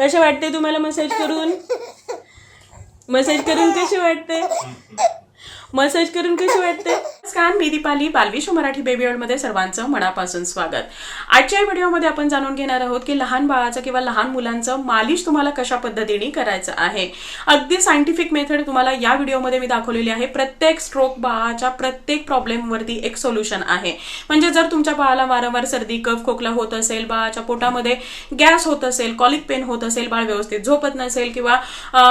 कसे वाटते तुम्हाला मसाज करून? मसाज करून कसे वाटते? मसाज करून कशी वाटते? नमस्कार मी दीपाली बालविश्व मराठी बेबी मध्ये सर्वांचं मनापासून स्वागत. आजच्या व्हिडिओमध्ये आपण जाणून घेणार आहोत की लहान बाळाचं किंवा लहान मुलांचं मालिश तुम्हाला कशा पद्धतीने करायचं आहे. अगदी सायंटिफिक मेथड तुम्हाला या व्हिडिओमध्ये मी दाखवलेली आहे. प्रत्येक स्ट्रोक बाळाच्या प्रत्येक प्रॉब्लेमवरती एक सोल्युशन आहे. म्हणजे जर तुमच्या बाळाला वारंवार सर्दी कफ खोकला होत असेल बाळाच्या पोटामध्ये गॅस होत असेल कॉलिक पेन होत असेल बाळ व्यवस्थित झोपत नसेल किंवा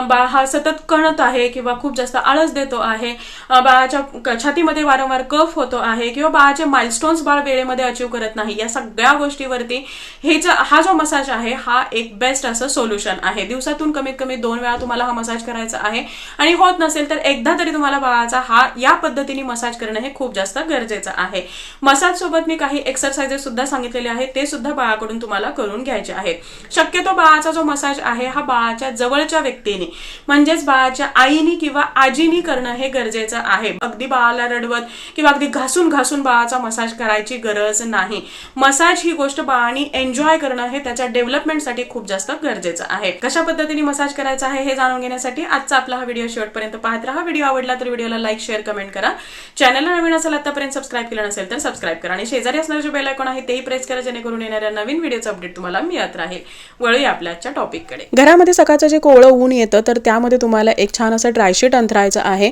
बाळ हा सतत कणत आहे किंवा खूप जास्त आळस देतो आहे बाळाच्या छातीमध्ये वारंवार कफ होतो आहे किंवा बाळाचे माइलस्टोन्स बाळ वेळेमध्ये अचीव करत नाही या सगळ्या गोष्टीवरती हे जो हा जो मसाज आहे हा एक बेस्ट असं सोल्युशन आहे. दिवसातून कमीत कमी दोन वेळा तुम्हाला हा मसाज करायचा आहे. आणि होत नसेल तर एकदा तरी तुम्हाला बाळाचा हा या पद्धतीने मसाज करणं हे खूप जास्त गरजेचं आहे. मसाज सोबत मी काही एक्सरसाइजेस सुद्धा सांगितलेले आहेत ते सुद्धा बाळाकडून तुम्हाला करून घ्यायचे आहेत. शक्यतो बाळाचा जो मसाज आहे हा बाळाच्या जवळच्या व्यक्तीने म्हणजेच बाळाच्या आईनी किंवा आजीनी करणं हे गरजेचं आहे. अगदी बाळाला रडवत किंवा अगदी घासून घासून बाळाचा मसाज करायची गरज नाही. मसाज ही गोष्ट बाळाने एन्जॉय करणं हे त्याच्या डेव्हलपमेंटसाठी खूप जास्त गरजेचं आहे. कशा पद्धतीने मसाज करायचा आहे हे जाणून घेण्यासाठी आजचा आपला हा व्हिडिओ शेवटपर्यंत पाहत राहा. व्हिडिओ आवडला तर व्हिडिओला लाईक शेअर कमेंट करा. चॅनलला नवीन असेल आतापर्यंत सबस्क्राईब केलं नसेल तर सबस्क्राईब करा आणि शेजारी असणारे जे बेल आयकॉन आहे तेही प्रेस करा जेणेकरून येणाऱ्या नवीन व्हिडिओचं अपडेट तुम्हाला मिळत राहील. वळूया आपल्या आजच्या टॉपिककडे घरामध्ये सकाळचं जे कोवळं ऊन येतं तर त्यामध्ये तुम्हाला एक छान असं ड्रायशीट अंथरायचं आहे.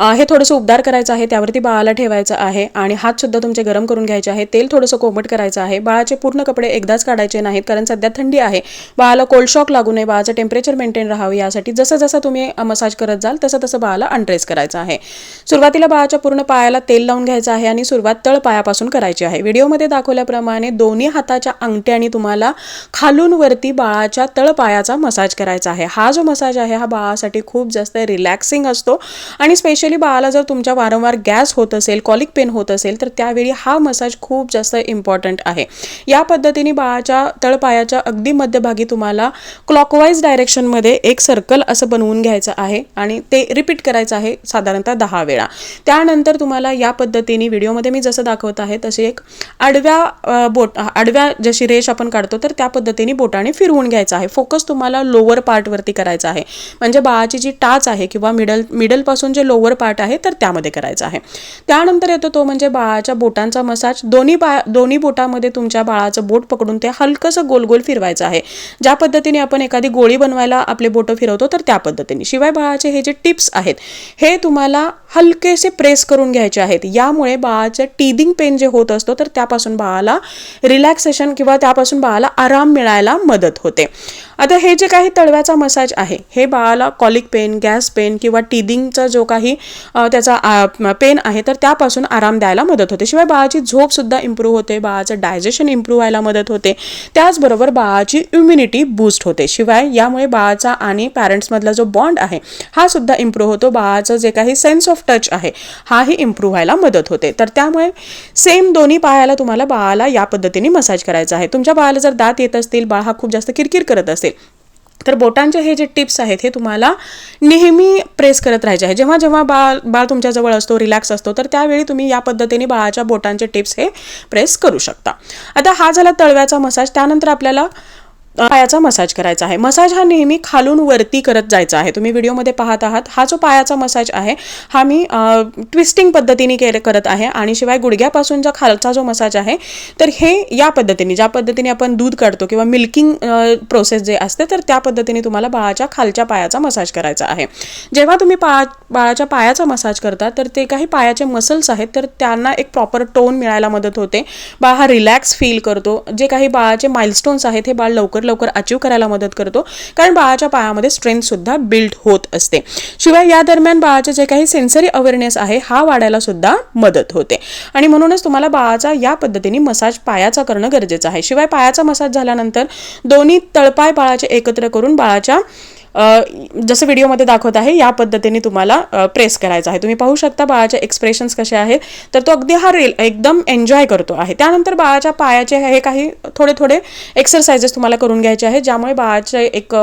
हे थोडंसं उबदार करायचं आहे त्यावरती बाळाला ठेवायचं आहे आणि हात सुद्धा तुमचे गरम करून घ्यायचे आहे. तेल थोडंसं कोमट करायचं आहे. बाळाचे पूर्ण कपडे एकदाच काढायचे नाहीत कारण सध्या थंडी आहे. बाळाला कोल्ड शॉक लागू नये बाळाचं टेम्परेचर मेंटेन राहावं यासाठी जसं जसं तुम्ही मसाज करत जाल तसं तसं बाळाला अनड्रेस करायचं आहे. सुरुवातीला बाळाच्या पूर्ण पायाला तेल लावून घ्यायचं आहे आणि सुरुवात तळ पायापासून करायची आहे. व्हिडिओमध्ये दाखवल्याप्रमाणे दोन्ही हाताच्या अंगठ्याने तुम्हाला खालून वरती बाळाच्या तळपायाचा मसाज करायचा आहे. हा जो मसाज आहे हा बाळासाठी खूप जास्त रिलॅक्सिंग असतो. आणि स्पेशली बाळाला जर तुमच्या वारंवार गॅस होत होत असेल कॉलिक पेन होत असेल तर त्यावेळी हा मसाज खूप जास्त इम्पॉर्टंट आहे. या पद्धतीने बाळाच्या तळपायाच्या अगदी मध्यभागी तुम्हाला क्लॉकवाईज डायरेक्शनमध्ये एक सर्कल असं बनवून घ्यायचं आहे आणि ते रिपीट करायचं आहे साधारणतः दहा वेळा. त्यानंतर तुम्हाला या पद्धतीने व्हिडिओमध्ये मी जसं दाखवत आहे तशी एक आडव्या बोट आडव्या जशी रेष आपण काढतो तर त्या पद्धतीने बोटाने फिरवून घ्यायचं आहे. फोकस तुम्हाला लोअर पार्टवरती करायचा आहे. म्हणजे बाळाची जी टाच आहे किंवा मिडल मिडलपासून जे लोअर पार्ट आहे तर त्यामध्ये करायचं आहे. त्यानंतर येतो तो म्हणजे बाळाच्या बोटांचा मसाज. दोन्ही बा दोन्ही बोटामध्ये तुमच्या बाळाचं बोट पकडून ते हलकंसं गोल गोल फिरवायचं आहे. ज्या पद्धतीने आपण एखादी गोळी बनवायला आपले बोटं फिरवतो तर त्या पद्धतीने. शिवाय बाळाचे हे जे टिप्स आहेत हे तुम्हाला हलकेसे प्रेस करून घ्यायचे आहेत. यामुळे बाळाचं टीदिंग पेन जे होत असतो तर त्यापासून बाळाला रिलॅक्सेशन किंवा त्यापासून बाळाला आराम मिळायला मदत होते. आता हे जे काही तळव्याचा मसाज आहे हे बाळाला कॉलिक पेन गॅस पेन किंवा टीदिंगचा जो काही त्याचा पेन आहे तर त्यापासून आराम द्यायला मदत होते. शिवाय बाळाची झोपसुद्धा इम्प्रूव्ह होते बाळाचं डायजेशन इम्प्रूव्ह व्हायला मदत होते. त्याचबरोबर बाळाची इम्युनिटी बूस्ट होते. शिवाय यामुळे बाळाचा आणि पॅरेंट्समधला जो बॉन्ड आहे हा सुद्धा इम्प्रूव्ह होतो. बाळाचं जे काही सेन्स ऑफ टच आहे हाही इम्प्रूव्ह व्हायला मदत होते. तर त्यामुळे सेम दोन्ही पायाला तुम्हाला बाळाला या पद्धतीने मसाज करायचा आहे. तुमच्या बाळाला जर दात येत असतील बाळ हा खूप जास्त किरकिर करत असतील असेल. तर बोटांचे हे जे टिप्स आहेत हे तुम्हाला नेहमी प्रेस करत राहायचे आहे. जेव्हा जेव्हा बाळ बाळ तुमच्याजवळ असतो रिलॅक्स असतो तर त्यावेळी तुम्ही या पद्धतीने बाळाच्या बोटांचे टिप्स हे प्रेस करू शकता. आता हा झाला तळव्याचा मसाज त्यानंतर आपल्याला पायाचा मसाज करायचा आहे. मसाज हा नेहमी खालून वरती करत जायचा आहे. तुम्ही व्हिडिओमध्ये पाहत आहात. हा जो पायाचा मसाज आहे हा मी ट्विस्टिंग पद्धतीने केले करत आहे आणि शिवाय गुडघ्यापासूनचा खालचा जो मसाज आहे तर हे या पद्धतीने ज्या पद्धतीने आपण दूध काढतो किंवा मिल्किंग प्रोसेस जे असते तर त्या पद्धतीने तुम्हाला बाळाच्या खालच्या पायाचा मसाज करायचा आहे. जेव्हा तुम्ही पा बाळाच्या पायाचा मसाज करता तर ते काही पायाचे मसल्स आहेत तर त्यांना एक प्रॉपर टोन मिळायला मदत होते. बाळ हा रिलॅक्स फील करतो. जे काही बाळाचे माइलस्टोन्स आहेत हे बाळ लवकर लवकर अचीव करायला मदत करतो. कारण बाळाच्या पायामध्ये स्ट्रेंथ सुद्धा बिल्ड होत असते. शिवाय या दरम्यान बाळाचे जे काही सेन्सरी अवेअरनेस आहे हा वाढायला सुद्धा मदत होते. आणि म्हणूनच तुम्हाला बाळाचा या पद्धतीने मसाज पायाचा करणं गरजेचं आहे. शिवाय पायाचा मसाज झाल्यानंतर दोन्ही तळपाय बाळाचे एकत्र करून बाळाच्या जसं व्हिडिओमध्ये दाखवत आहे या पद्धतीने तुम्हाला प्रेस करायचं आहे. तुम्ही पाहू शकता बाळाचे एक्सप्रेशन्स कसे आहेत. तर तो अगदी हा रेल एकदम एन्जॉय करतो आहे. त्यानंतर बाळाच्या पायाचे हे काही थोडे थोडे एक्सरसाइजेस तुम्हाला करून घ्यायचे आहे ज्यामुळे बाळाचे एक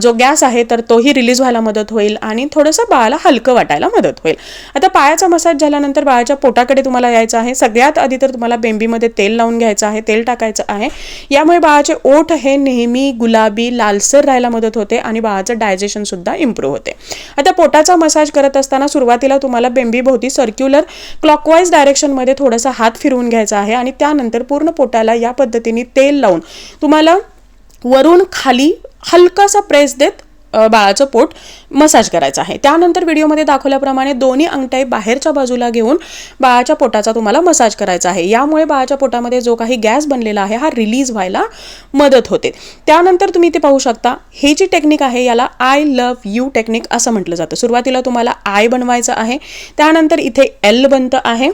जो गॅस आहे तर तोही रिलीज व्हायला मदत होईल आणि थोडंसं बाळाला हलकं वाटायला मदत होईल. आता पायाचा मसाज झाल्यानंतर बाळाच्या पोटाकडे तुम्हाला यायचं आहे. सगळ्यात आधी तर तुम्हाला बेंबीमध्ये तेल लावून घ्यायचं आहे. तेल टाकायचं आहे. यामुळे बाळाचे ओठ हे नेहमी गुलाबी लालसर राहायला मदत होते आणि बाळा डायजेशन सुद्धा इम्प्रूव्ह होते. आता पोटाचा मसाज करत असताना सुरुवातीला तुम्हाला बेंबीभोवती सर्क्युलर क्लॉकवाईज डायरेक्शनमध्ये थोडासा हात फिरवून घ्यायचा आहे आणि त्यानंतर पूर्ण पोटाला या पद्धतीने तेल लावून तुम्हाला वरून खाली हलकासा प्रेस देत बाळाचं पोट मसाज करायचं आहे. त्यानंतर व्हिडिओमध्ये दाखवल्याप्रमाणे दोन्ही अंगठाई बाहेरच्या बाजूला घेऊन बाळाच्या पोटाचा तुम्हाला मसाज करायचा आहे. यामुळे बाळाच्या पोटामध्ये जो काही गॅस बनलेला आहे हा रिलीज व्हायला मदत होते. त्यानंतर तुम्ही ते पाहू शकता हे जी टेक्निक आहे याला आय लव्ह यू टेक्निक असं म्हटलं जातं. सुरुवातीला तुम्हाला आय बनवायचं आहे त्यानंतर इथे एल बनतं आहे.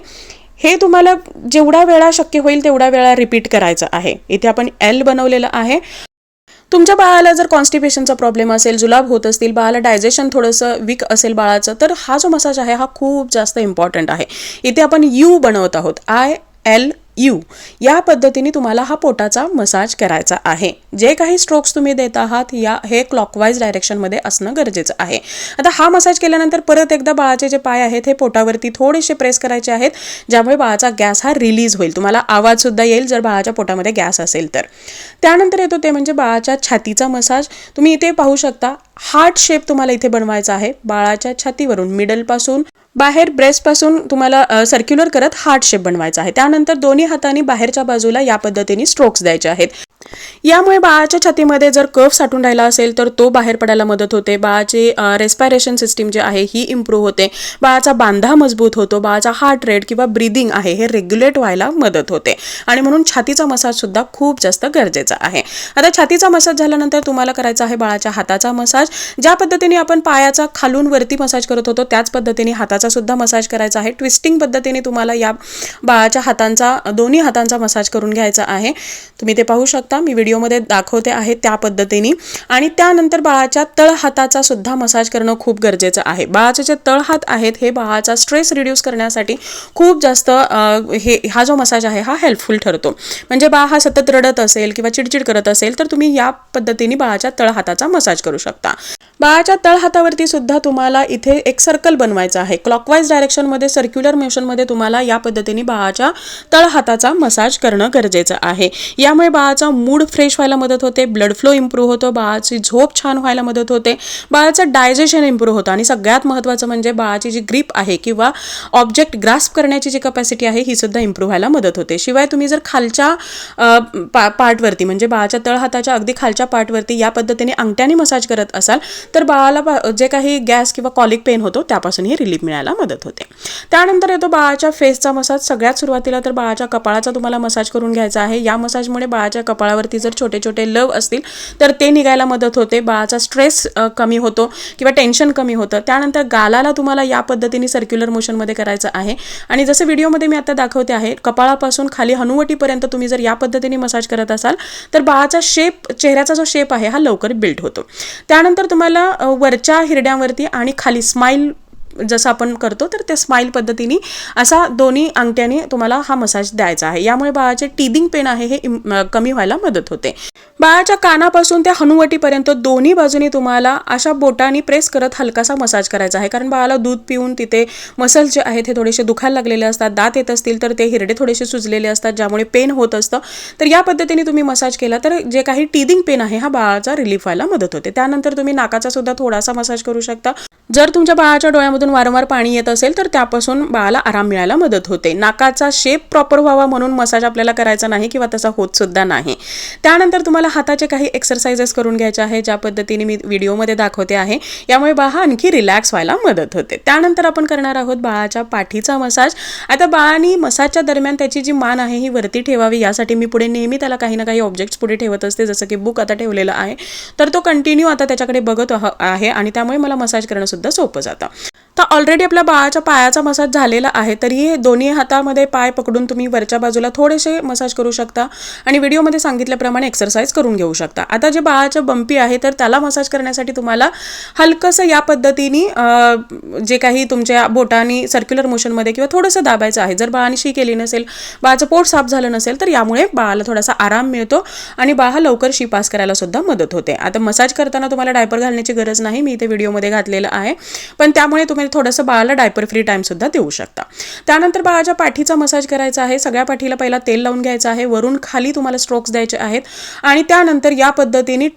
हे तुम्हाला जेवढ्या वेळा शक्य होईल तेवढ्या वेळा रिपीट करायचं आहे. इथे आपण एल बनवलेलं आहे. तुमच्या बाळाला जर कॉन्स्टिपेशनचा प्रॉब्लेम असेल जुलाब होत असतील बाळाला डायजेशन थोडंसं वीक असेल बाळाचं तर हा जो मसाज आहे हा खूप जास्त इम्पॉर्टंट आहे. इथे आपण यू बनवत आहोत. I L U. या पद्धतीने तुम्हाला हा पोटाचा मसाज करायचा आहे. जे काही स्ट्रोक्स तुम्ही देत आहात या हे क्लॉकवाईज डायरेक्शनमध्ये असणं गरजेचं आहे. आता हा मसाज केल्यानंतर परत एकदा बाळाचे जे पाय आहेत हे पोटावरती थोडेसे प्रेस करायचे आहेत ज्यामुळे बाळाचा गॅस हा रिलीज होईल. तुम्हाला आवाजसुद्धा येईल जर बाळाच्या पोटामध्ये गॅस असेल तर. त्यानंतर येतो ते म्हणजे बाळाच्या छातीचा मसाज. तुम्ही इथे पाहू शकता हार्ट शेप तुम्हाला इथे बनवायचा आहे. बाळाच्या छातीवरून मिडलपासून बाहेर ब्रेसपासून तुम्हाला सर्क्युलर करत हार्ट शेप बनवायचा आहे. त्यानंतर दोन्ही हाताने बाहेरच्या बाजूला या पद्धतीने स्ट्रोक्स द्यायचे आहेत. यामुळे बाळाच्या छातीमध्ये जर कफ साठून राहिला असेल तर तो बाहेर पडायला मदत होते. बाळाची रेस्पायरेशन सिस्टीम जी आहे ही इम्प्रूव्ह होते. बाळाचा बांधा मजबूत होतो. बाळाचा हार्ट रेट किंवा ब्रिदिंग आहे हे रेग्युलेट व्हायला मदत होते. आणि म्हणून छातीचा मसाज सुद्धा खूप जास्त गरजेचा आहे. आता छातीचा मसाज झाल्यानंतर तुम्हाला करायचा आहे बाळाच्या हाताचा मसाज ज्या पद्धतीने आपण पायाचा खालून वरती मसाज करत होतो त्याच पद्धतीने हाताचा सुद्धा मसाज करायचा आहे. ट्विस्टिंग पद्धतीने तुम्हाला या बाळाच्या हातांचा दोन्ही हातांचा मसाज करून घ्यायचा आहे. तुम्ही ते पाहू शकता. मी व्हिडिओमध्ये दाखवते आहे त्या पद्धतीने. आणि त्यानंतर बाळाच्या तळहाताचा सुद्धा मसाज करणं खूप गरजेचं आहे. बाळाचे जे तळहात आहेत हे बाळाचा स्ट्रेस रिड्यूस करण्यासाठी खूप जास्त हे हा जो मसाज आहे हा हेल्पफुल ठरतो. म्हणजे बाळ हा सतत रडत असेल किंवा चिडचिड करत असेल तर तुम्ही या पद्धतीने बाळाच्या तळहाताचा मसाज करू शकता. बाळाच्या तळहातावरती सुद्धा तुम्हाला इथे एक सर्कल बनवायचा आहे. क्लॉकवाईज डायरेक्शनमध्ये सर्क्युलर मोशनमध्ये तुम्हाला या पद्धतीने बाळाच्या तळहाताचा मसाज करणं गरजेचं आहे. यामुळे बाळाचा मूड फ्रेश व्हायला मदत होते ब्लड फ्लो इम्प्रूव्ह होतो बाळाची झोप छान व्हायला मदत होते बाळाचं डायजेशन इम्प्रूव्ह होतं आणि सगळ्यात महत्त्वाचं म्हणजे बाळाची जी ग्रीप आहे किंवा ऑब्जेक्ट ग्रास्प करण्याची जी कपॅसिटी आहे ही सुद्धा इम्प्रूव्ह व्हायला मदत होते. शिवाय तुम्ही जर खालच्या पा पार्टवरती म्हणजे बाळाच्या तळहाताच्या अगदी खालच्या पार्टवरती या पद्धतीने अंगठ्याने मसाज करत असाल तर बाळाला जे काही गॅस किंवा कॉलिक पेन होतो त्यापासूनही रिलीफ मिळायला मदत होते. त्यानंतर येतो बाळाच्या फेसचा मसाज. सगळ्यात सुरुवातीला तर बाळाच्या कपाळाचा तुम्हाला मसाज करून घ्यायचा आहे. या मसाजमुळे बाळाच्या कपाळावरती जर छोटे छोटे लव असतील तर ते निघायला मदत होते. बाळाचा स्ट्रेस कमी होतो किंवा टेन्शन कमी होतं. त्यानंतर गालाला तुम्हाला या पद्धतीने सर्क्युलर मोशनमध्ये करायचं आहे. आणि जसं व्हिडिओमध्ये मी आता दाखवते आहे कपाळापासून खाली हनुवटीपर्यंत तुम्ही जर या पद्धतीने मसाज करत असाल तर बाळाचा शेप चेहऱ्याचा जो शेप आहे हा लवकर बिल्ड होतो. त्यानंतर तुम्हाला वरच्या हिरड्यांवरती आणि खाली स्माईल जसं आपण करतो तर त्या स्माईल पद्धतीने असा दोन्ही अंगठ्याने तुम्हाला हा मसाज द्यायचा आहे. यामुळे बाळाचे टीदिंग पेन आहे हे इम- कमी व्हायला मदत होते. बाळाच्या कानापासून त्या हनुवटीपर्यंत दोन्ही बाजूनी तुम्हाला अशा बोटांनी प्रेस करत हलकासा मसाज करायचा आहे. कारण बाळाला दूध पिऊन तिथे मसल जे आहेत हे थोडेसे दुखायला लागलेले असतात दात येत असतील तर ते हिरडे थोडेसे सुजलेले असतात ज्यामुळे पेन होत असतं. तर या पद्धतीने तुम्ही मसाज केला तर जे काही टीदिंग पेन आहे हा बाळाचा रिलीफ व्हायला मदत होते. त्यानंतर तुम्ही नाकाचा सुद्धा थोडासा मसाज करू शकता. जर तुमच्या बाळाच्या डोळ्यामधून वारंवार पाणी येत असेल तर त्यापासून बाळाला आराम मिळायला मदत होते. नाकाचा शेप प्रॉपर व्हावा म्हणून मसाज आपल्याला करायचा नाही किंवा तसा होत सुद्धा नाही. त्यानंतर तुम्हाला हाताचे काही एक्सरसाइजेस करून घ्यायचे आहे ज्या पद्धतीने मी व्हिडिओमध्ये दाखवते आहे. यामुळे बाळा आणखी रिलॅक्स व्हायला मदत होते. त्यानंतर आपण करणार आहोत बाळाच्या पाठीचा मसाज आता बाळाने मसाजच्या दरम्यान त्याची जी मान आहे ही वरती ठेवावी. यासाठी मी पुढे नेहमी त्याला काही ना काही ऑब्जेक्ट्स पुढे ठेवत असते. जसं की बुक आता ठेवलेलं आहे. तर तो कंटिन्यू आता त्याच्याकडे बघत आह- आहे आणि त्यामुळे मला मसाज करणं सुद्धा सुद्धा सोपं जातं. तर ऑलरेडी आपल्या बाळाच्या पायाचा मसाज झालेला आहे तरी दोन्ही हातामध्ये पाय पकडून तुम्ही वरच्या बाजूला थोडेसे मसाज करू शकता आणि व्हिडिओमध्ये सांगितल्याप्रमाणे एक्सरसाइज करून घेऊ शकता. आता जे बाळाच्या बंपी आहे तर त्याला मसाज करण्यासाठी तुम्हाला हलकंसं या पद्धतीने जे काही तुमच्या बोटानी सर्क्युलर मोशनमध्ये किंवा थोडंसं दाबायचं आहे जर बाळाने शी केली नसेल बाळाचं पोट साफ झालं नसेल तर यामुळे बाळाला थोडासा आराम मिळतो आणि बाळ हा लवकर शी पास करायला सुद्धा मदत होते. आता मसाज करताना तुम्हाला डायपर घालण्याची गरज नाही मी इथे व्हिडिओमध्ये घातलेलं आहे. पण त्यामुळे तुम्ही थोडंसं बाळाला डायपर फ्री टाईमसुद्धा देऊ शकता. त्यानंतर बाळाच्या पाठीचा मसाज करायचा आहे सगळ्या पाठीला पहिला तेल लावून घ्यायचं आहे वरून खाली तुम्हाला स्ट्रोक्स द्यायचे आहेत आणि त्यानंतर या पद्धतीने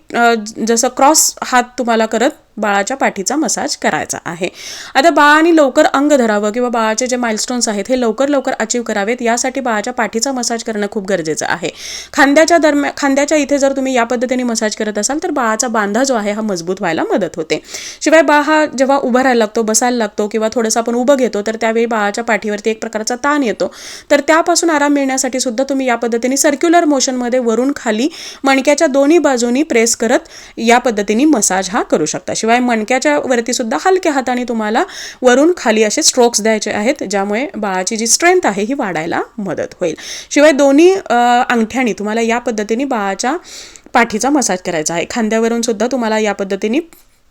जसं क्रॉस हात तुम्हाला करत बाळाच्या पाठीचा मसाज करायचा आहे. आता बाळाने लवकर अंग धरावं किंवा बाळाचे जे माइलस्टोन्स आहेत हे लवकर लवकर अचीव करावेत यासाठी बाळाच्या पाठीचा मसाज करणं खूप गरजेचं आहे. खांद्याच्या दरम्यान खांद्याच्या इथे जर तुम्ही या पद्धतीने मसाज करत असाल तर बाळाचा बांधा जो आहे हा मजबूत व्हायला मदत होते. शिवाय बाळ हा जेव्हा उभा राहायला लागतो बसायला लागतो किंवा थोडंसं आपण उभं घेतो तर त्यावेळी बाळाच्या पाठीवरती एक प्रकारचा ताण येतो. तर त्यापासून आराम मिळण्यासाठी सुद्धा तुम्ही या पद्धतीने सर्क्युलर मोशनमध्ये वरून खाली मणक्याच्या दोन्ही बाजूनी प्रेस करत या पद्धतीने मसाज हा करू शकता. शिवाय मणक्याच्या वरती सुद्धा हलक्या हाताने तुम्हाला वरून खाली असे स्ट्रोक्स द्यायचे आहेत ज्यामुळे बाळाची जी स्ट्रेंथ आहे ही वाढायला मदत होईल. शिवाय दोन्ही अंगठ्यानी तुम्हाला या पद्धतीने बाळाच्या पाठीचा मसाज करायचा आहे. खांद्यावरून सुद्धा तुम्हाला या पद्धतीने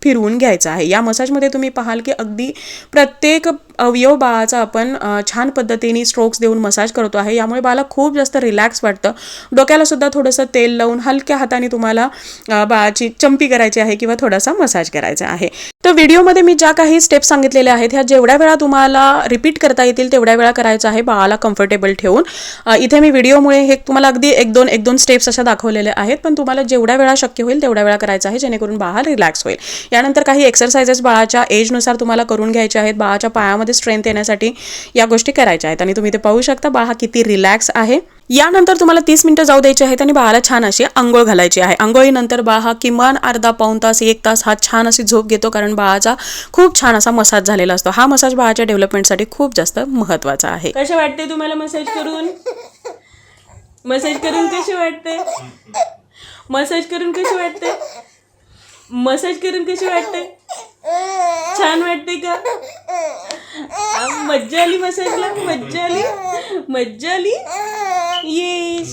फिरवून घ्यायचं आहे. या मसाजमध्ये तुम्ही पाहाल की अगदी प्रत्येक अवयव बाळाचा आपण छान पद्धतीने स्ट्रोक्स देऊन मसाज करतो आहे. यामुळे बाळाला खूप जास्त रिलॅक्स वाटतं. डोक्याला सुद्धा थोडंसं तेल लावून हलक्या हाताने तुम्हाला बाळाची चंपी करायची आहे किंवा थोडासा मसाज करायचा आहे. तर व्हिडिओमध्ये मी ज्या काही स्टेप्स सांगितलेल्या आहेत ह्या जेवढ्या वेळा तुम्हाला रिपीट करता येतील तेवढ्या वेळा करायचं आहे बाळाला कम्फर्टेबल ठेवून. इथे मी व्हिडिओमुळे हे तुम्हाला अगदी एक दोन एक दोन स्टेप्स अशा दाखवलेल्या आहेत पण तुम्हाला जेवढ्या वेळा शक्य होईल तेवढ्या वेळा करायचं आहे जेणेकरून बाळ रिलॅक्स होईल. यानंतर काही एक्सरसाइजेस बाळाच्या एजनुसार तुम्हाला करून घ्यायचे आहेत. बाळाच्या पायामध्ये स्ट्रेंथ येण्यासाठी या गोष्टी करायच्या आहेत. आणि तुम्ही ते पाहू शकता बाळ हा किती रिलॅक्स आहे. यानंतर तुम्हाला तीस मिनिटं जाऊ द्यायची आहेत आणि बाळाला छान अशी आंघोळ घालायची आहे. आंघोळीनंतर बाळ हा किमान अर्धा पाऊण तास एक तास हा छान अशी झोप घेतो कारण बाळाचा खूप छान असा मसाज झालेला असतो. हा मसाज बाळाच्या डेव्हलपमेंटसाठी खूप जास्त महत्त्वाचा आहे. कसे वाटते तुम्हाला मसाज करून? मसाज करून कशी वाटते? मसाज करून कशी वाटते? मसाज करून कशी वाटते? छान वाटते का? मज्जा आली मसाजला? मज्जा आली? मज्जा आली? ये